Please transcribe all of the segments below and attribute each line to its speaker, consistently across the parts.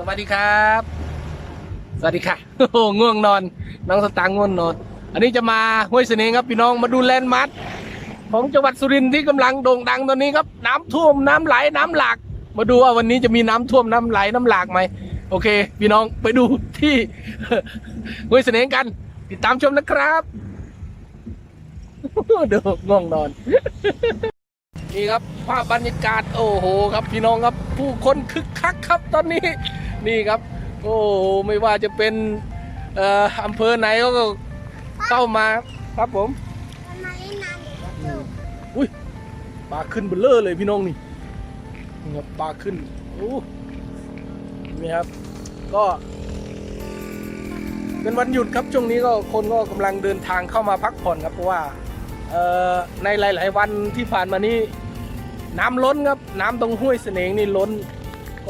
Speaker 1: สวัสดีครับ สวัสดีค่ะโอ้โหง่วงนอน น้องสตางค์ง่วงนอน อันนี้จะมาห้วยเสน่ห์ครับพี่น้องมาดูแลนด์มาร์คของจังหวัดสุรินทร์ที่กำลังโด่งดังตอนนี้ครับ น้ำท่วมน้ำไหลน้ำหลาก มาดูว่าวันนี้จะมีน้ำท่วมน้ำไหลน้ำหลากไหมโอเค พี่น้องไปดูที่ห้วยเสน่ห์กัน ติดตามชมนะครับดูง่วงนอนนี่ครับภาพบรรยากาศโอ้โห ครับพี่น้องครับผู้คนคึกคักครับตอนนี้ นี่ครับ โอ้โหไม่ว่าจะเป็นเอ่ออำเภอไหนก็เข้ามาครับผม
Speaker 2: มาเล่นน้ำเดี๋ยวก็จบ
Speaker 1: อุ้ยปลาขึ้นเบลเลอร์เลยพี่น้องนี่นี่ครับปลาขึ้นโอ้นี่ครับ ก็เป็นวันหยุดครับช่วงนี้ก็คนก็กำลังเดินทางเข้ามาพักผ่อนครับเพราะว่าเอ่อในหลาย ๆ วันที่ผ่านมานี้น้ำล้นครับ น้ำตรงห้วยเสนงนี่ล้น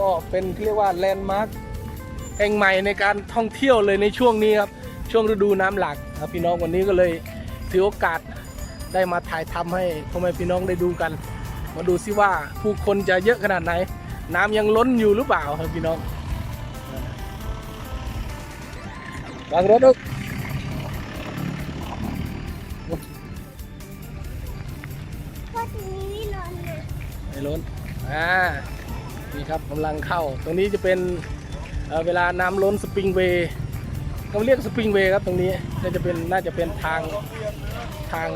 Speaker 1: ก็เป็นที่เรียกว่าแลนด์มาร์คแห่งใหม่ในการท่องเที่ยวเลยในช่วงนี้ครับ ช่วงฤดูน้ำหลากครับพี่น้องวันนี้ก็เลยถือโอกาสได้มาถ่ายทำให้พ่อแม่พี่น้องได้ดูกัน มาดูซิว่าผู้คนจะเยอะขนาดไหน น้ำยังล้นอยู่หรือเปล่าครับพี่น้องวางรถลูก
Speaker 2: ก็ตรงนี้ไม่ร้อนนะ
Speaker 1: ไม่ล้นอ่านี่ ครับกำลังเข้า ตรงนี้จะเป็นเเวลาน้ำล้นสปริงเวย์เขาเรียกสปริงเวย์ครับตรงนี้น่าจะเป็นน่าจะเป็นทางทาง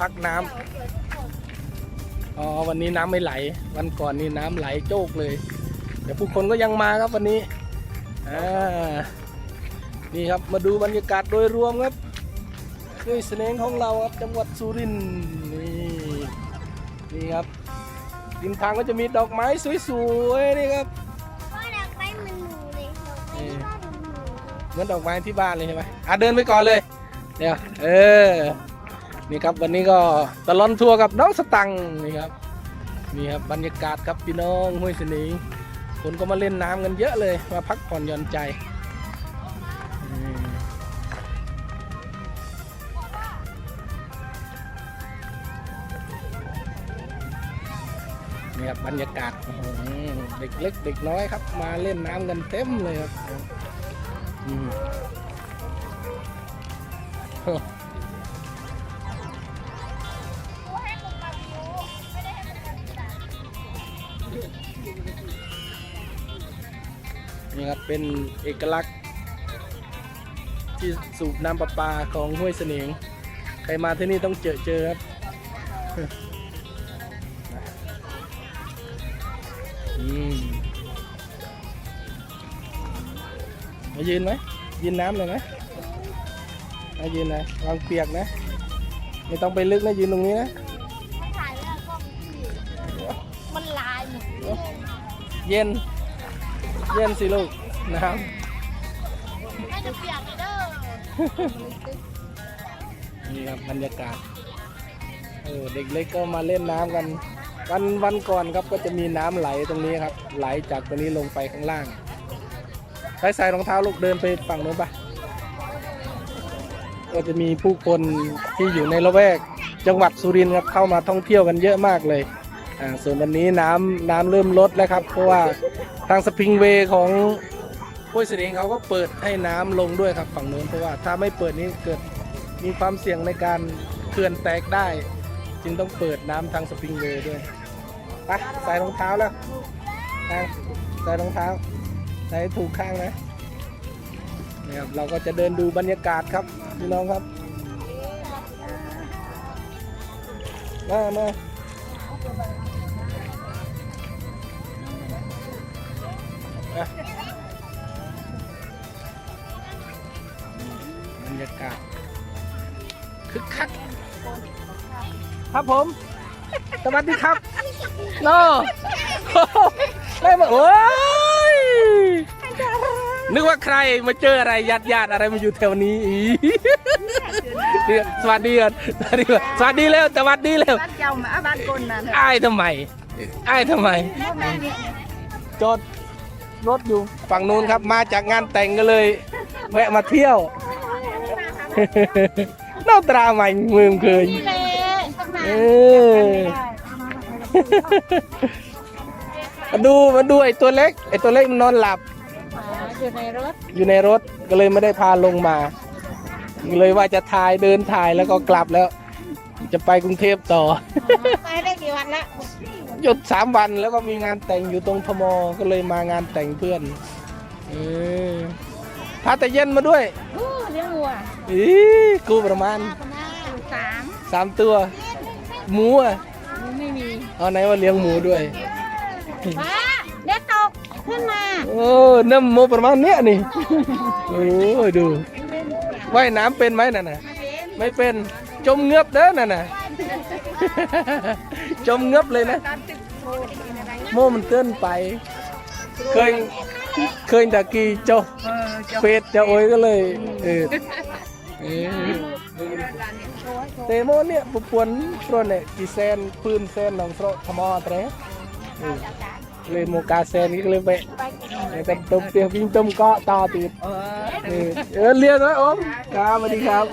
Speaker 1: พักน้ำอ๋อวันนี้น้ำไม่ไหล วันก่อนนี่น้ำไหลโจกเลยแต่ผู้คนก็ยังมาครับวันนี้อ่านี่ครับมาดูบรรยากาศโดยรวมครับด้วยเสน่ห์ของเราครับจังหวัดสุรินทร์นี่นี่ครับ ริมทางก็จะมีดอกไม้สวยๆนี่ครับ
Speaker 2: ก็ดักไปเหมันหนูเลยดอกไม้ที่บ้านเหมือนหนูเลย
Speaker 1: เหมือนดอกไม้ที่บ้านเลยใช่ไหมอะเดินไปก่อนเลยเดี๋ยวเออนี่ครับวันนี้ก็ตลอนทัวร์กับน้องสตังค์นี่ครับนี่ครับบรรยากาศครับพี่น้องห้วยเสนิงคนก็มาเล่นน้ำกันเยอะเลยมาพักผ่อนหย่อนใจ บรรยากาศเด็กเล็กเด็กน้อยครับ มาเล่นน้ำกันเต็มเลยครับนี่ครับเป็นเอกลักษณ์ที่สูบน้ำประปาของห้วยเสนียง ใครมาที่นี่ต้องเจอเจอครับ มมายืนไหมยืนน้ำเลยไหมมายืนนะวางเปียกนะ ไม่ต้องไปลึกนะยืนตรงนี้นะ
Speaker 2: มันถ่ายแล้วก็มันลายหมดเลย
Speaker 1: เย็น เย็นสิลูกน้
Speaker 2: ไม่จะเปียกเลยเด้อำ
Speaker 1: นี่ครับบรรยากาศเออเด็กเล็กก็มาเล่นน้ำกัน วันวันก่อนครับก็จะมีน้ำไหลตรงนี้ครับ ไหลจากตรงนี้ลงไปข้างล่างใส่ใส่รองเท้าลูกเดินไปฝั่งโน้นปะก็จะมีผู้คนที่อยู่ในละแวกจังหวัดสุรินทร์ครับเข้ามาท่องเที่ยวกันเยอะมากเลยอ่าส่วนวันนี้น้ำน้ำเริ่มลดแล้วครับ เพราะว่าทางสปริงเวย์ของห้วยเสด็งเขาก็เปิดให้น้ำลงด้วยครับฝั่งโน้นเพราะว่าถ้าไม่เปิดนี้เกิดมีความเสี่ยงในการเขื่อนแตกได้ จึงต้องเปิดน้ำทางสปริงเวย์ด้วย ไปใส่รองเท้าแล้วอะใส่รองเท้าใส่ให้ถูกข้างนะนี่ครับเราก็จะเดินดูบรรยากาศครับพี่น้องครับมามาบรรยากาศคึกคักครับผม สวัสดีครับ โน่ได้มาโอ้ยนึกว่าใครมาเจออะไรญาติญาติๆอะไรมาอยู่แถวนี้อีเดี๋ยวสวัสดีก่อนสวัสดีก่อนสวัสดีเร็วสวัสดีเร็ว
Speaker 3: บ้านเจ้ามาบ้านคนน่ะเถอะ
Speaker 1: อ้ายทำไมอ้ายทำไมจอดรถอยู่ฝั่งนู้นครับมาจากงานแต่งก็เลย แวะมาเที่ยวเน่าตราใหม่เมืองเคยเออ มาดูมาดูไอ้ตัวเล็กไอ้ตัวเล็กมันนอนหลับ
Speaker 2: อยู่ในรถ
Speaker 1: อยู่ในรถก็เลยไม่ได้พาลงมา เลยว่าจะถ่ายเดินถ่ายแล้วก็กลับแล้ว จะไปกรุงเทพต่อ
Speaker 2: ไปได้กี่วันละ
Speaker 1: หยุดสามวันแล้วก็มีงานแต่งอยู่ตรงพมก็เลยมางานแต่งเพื่อนเออพาแต่เย็นมาด้วย
Speaker 2: โอ้เลี้ยงวัว
Speaker 1: อีกูประมาณ
Speaker 2: สาม
Speaker 1: สามตัวหมูอะ
Speaker 2: ไม่มี
Speaker 1: เอาไหนว่าเลี้ยงหมูด้วย
Speaker 2: ป้าเด็กตกขึ้นมา
Speaker 1: โอ้น้ำหมูประมาณเนี้ยนี่โอ้ยดูว่ายน้ำเป็นไหมน่ะน่ะไม่เป็นจมเงือบเด้อน่ะน่ะจมเงือบเลยนะ โมมันเตือนไป เคยเคยตะกี้เจ้าเป็ดเจ้าโอ้ยก็เลยเออ เออเตโมเนี่ยปุปวนโปรเนี่ยกี่เซนพื้นเซนน้องโสรทมอตรเออเลยโมกาเซนก็เลยไปแต่ตุ้มเตียงวิ่งตุ้มเกาะต่อติดเออเออเรียนไว้อมครับสวัสดีครับ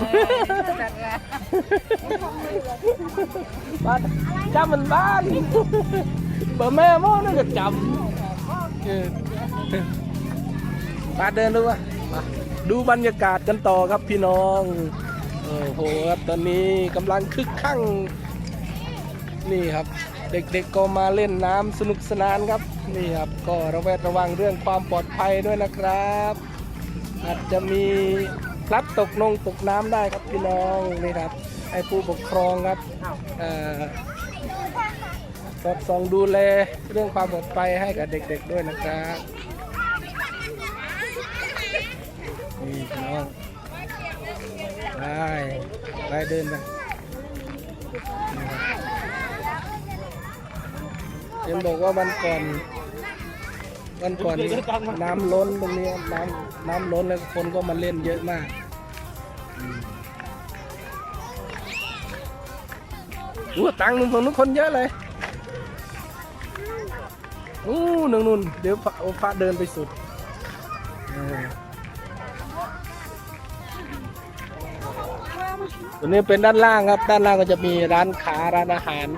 Speaker 1: บ้านจำมันบ้านเบอร์แม่โมนั่ก็จำเออมาเดินดูวะมาดูบรรยากาศกันต่อครับพี่น้อง อ้โหครับตอนนี้กำลังคึกคักนี่ครับ เด็กๆก็มาเล่นน้ำสนุกสนานครับนี่ครับก็ระแวดระวังเรื่องความปลอดภัยด้วยนะครับ อาจจะมีพลัดตกลงตกน้ำได้ครับพี่น้องนี่ครับให้ผู้ปกครองครับสอดส่องดูแลเรื่องความปลอดภัยให้กับเด็กๆด้วยนะครับนี่พี่น้อง ไปไปเดินไปนี่ครับเห็นบอกว่าวันก่อนวันก่อนนี้น้ำล้นตรงนี้น้ำน้ำล้นแล้วคนก็มาเล่นเยอะมากอู้ตังนุ่นตรงนู้นคนเยอะเลยอู้นู่นนู่นเดี๋ยวพระโอพระเดินไปสุด ตัวนี้เป็นด้านล่างครับ ด้านล่างก็จะมีร้านค้าร้านอาหาร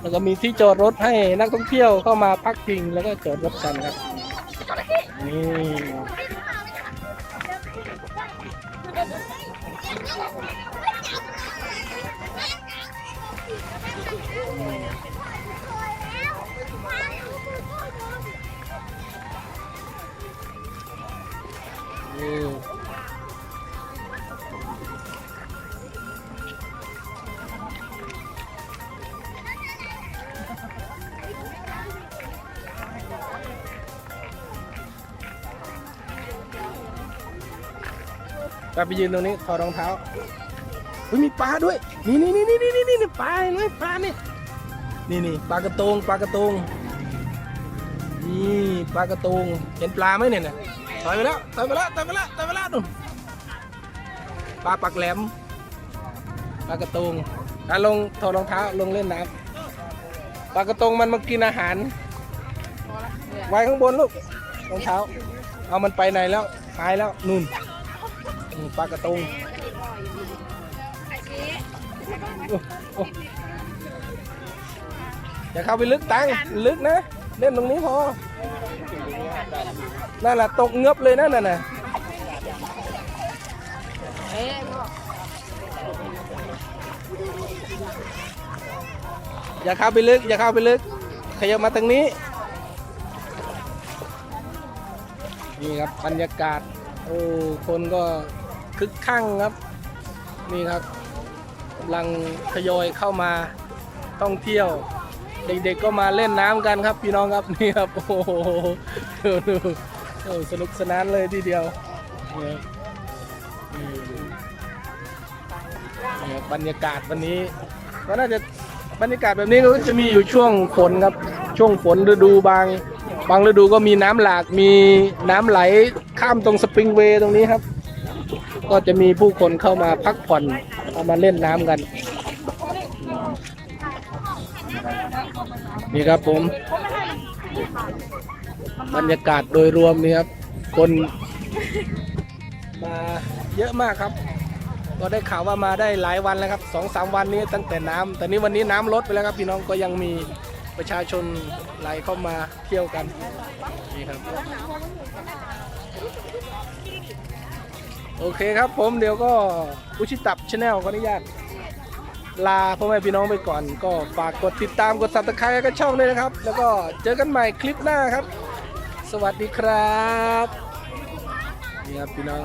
Speaker 1: แล้วก็มีที่จอดรถให้นักท่องเที่ยวเข้ามาพักพิงแล้วก็จอดรถกันครับนี่นี่ ไปไปยืนตรงนี้ถอดรองเท้าอุ้ยมีปลาด้วย นี่นี่นี่นี่นี่นี่นี่ปลาเห็นไหมปลาเนี่ยนี่นี่ปลากระตงปลากระตงนี่ปลากระตงเห็นปลาไหมเนี่ยน่ะต่อยไปแล้วต่อยไปแล้วต่อยไปแล้วต่อยไปแล้วนู่นปลาปักแหลมปลากระตงการลงถอดรองเท้าลงเล่นน้ำปลากระตงมันมากินอาหาร ไว้ข้างบนลูกรองเท้า เอามันไปไหนแล้วหายแล้วนู่น ปลากระตงอย่าเข้าไปลึกตังลึกนะ เล่นตรงนี้พอ นั่นแหละตกเงือบเลยนะนั่นน่ะอย่าเข้าไปลึก อย่าเข้าไปลึก ขยับมาตรงนี้ นี่ครับบรรยากาศ โอ้ คนก็ คึกคักครับ นี่ครับกำลังทยอยเข้ามาท่องเที่ยว เด็กๆก็มาเล่นน้ำกันครับพี่น้องครับนี่ครับโอ้โหดูดูสนุกสนานเลยทีเดียวบนี่นี่ครับบรรยากาศวันนี้ก็น่าจะบรรยากาศแบบนี้ก็จะมีอยู่ช่วงฝนครับ ช่วงฝนฤดูบาง บางฤดูก็มีน้ำหลากมีน้ำไหลข้ามตรงสปริงเวย์ตรงนี้ครับ ก็จะมีผู้คนเข้ามาพักผ่อนเข้ามาเล่นน้ำกัน นี่ครับผม บรรยากาศโดยรวมนี่ครับ คนมาเยอะมากครับ ก็ได้ข่าวว่ามาได้หลายวันแล้วครับสองสามวันนี้ตั้งแต่น้ำแต่นี้วันนี้น้ำลดไปแล้วครับพี่น้องก็ยังมีประชาชนไหลเข้ามาเที่ยวกันนี่ครับ โอเคครับผมเดี๋ยวก็อุชิตับชาแนลขออนุญาตลาพ่อแม่พี่น้องไปก่อน ก็ฝากกดติดตามกดซับสไครต์ก็ช่องด้วยนะครับ แล้วก็เจอกันใหม่คลิปหน้าครับ สวัสดีครับนี่ครับพี่น้อง